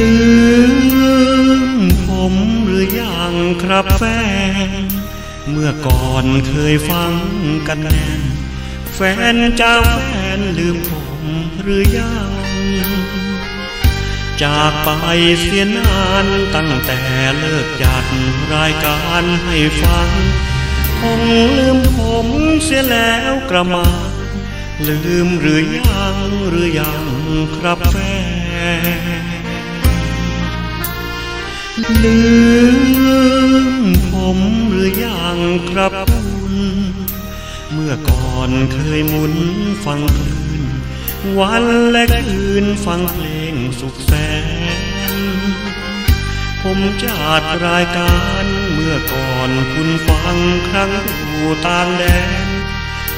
ลืมผมหรือยังครับแฟน เมื่อก่อนเคยฟังกันแน่นแฟนจ้าแฟนลืมผมหรือยัง จากไปเสียนานตั้งแต่เลิกจัดรายการให้ฟัง คงลืมผมเสียแล้วกระมังลืมหรือยังหรือยังครับแฟน ลืมผมหรือยังครับคุณ เมื่อก่อนเคยหมุนฟังคลื่นวันและคืนฟังเพลงสุขแสน ผมจัดรายการเมื่อก่อนคุณฟังครั้งอยู่ต่างแดน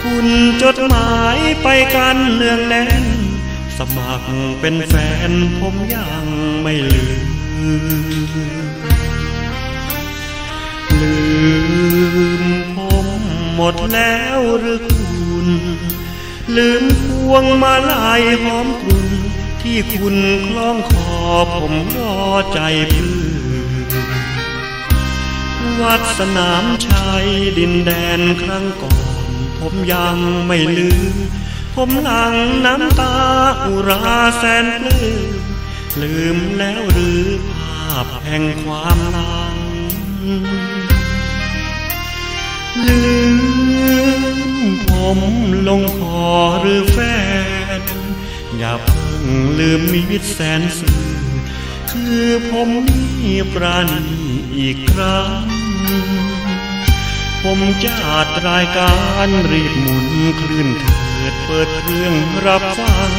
คุณจดหมายไปกันเนืองแน่น สมัครเป็นแฟนผมยังไม่ลืม ลืมผมหมดแล้วหรือคุณ ลืมพวงมาลัยหอมกลุ่นที่คุณคล้องคอผมรอใจพลือวัดสนามชัยดินแดนครั้งก่อน ผมยังไม่ลืม ผมหลังน้ำตาอุราแสนปลื้ม ลืมแล้วหรือภาพแห่งความหลัง ลืมผมลงคอหรือแฟน อย่าเพิ่งลืมมิตแสนสื่อคือผมนี่ปราณีอีกครั้ง ผมจัดรายการรีบหมุนคลื่นเถิดเปิดเครื่องรับฟัง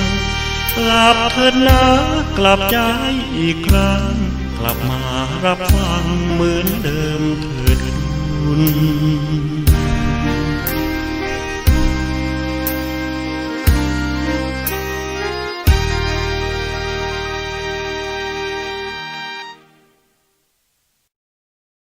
กลับเถิดนะ กลับใจอีกครั้ง กลับมารับฟังเหมือนเดิมเถิดคุณ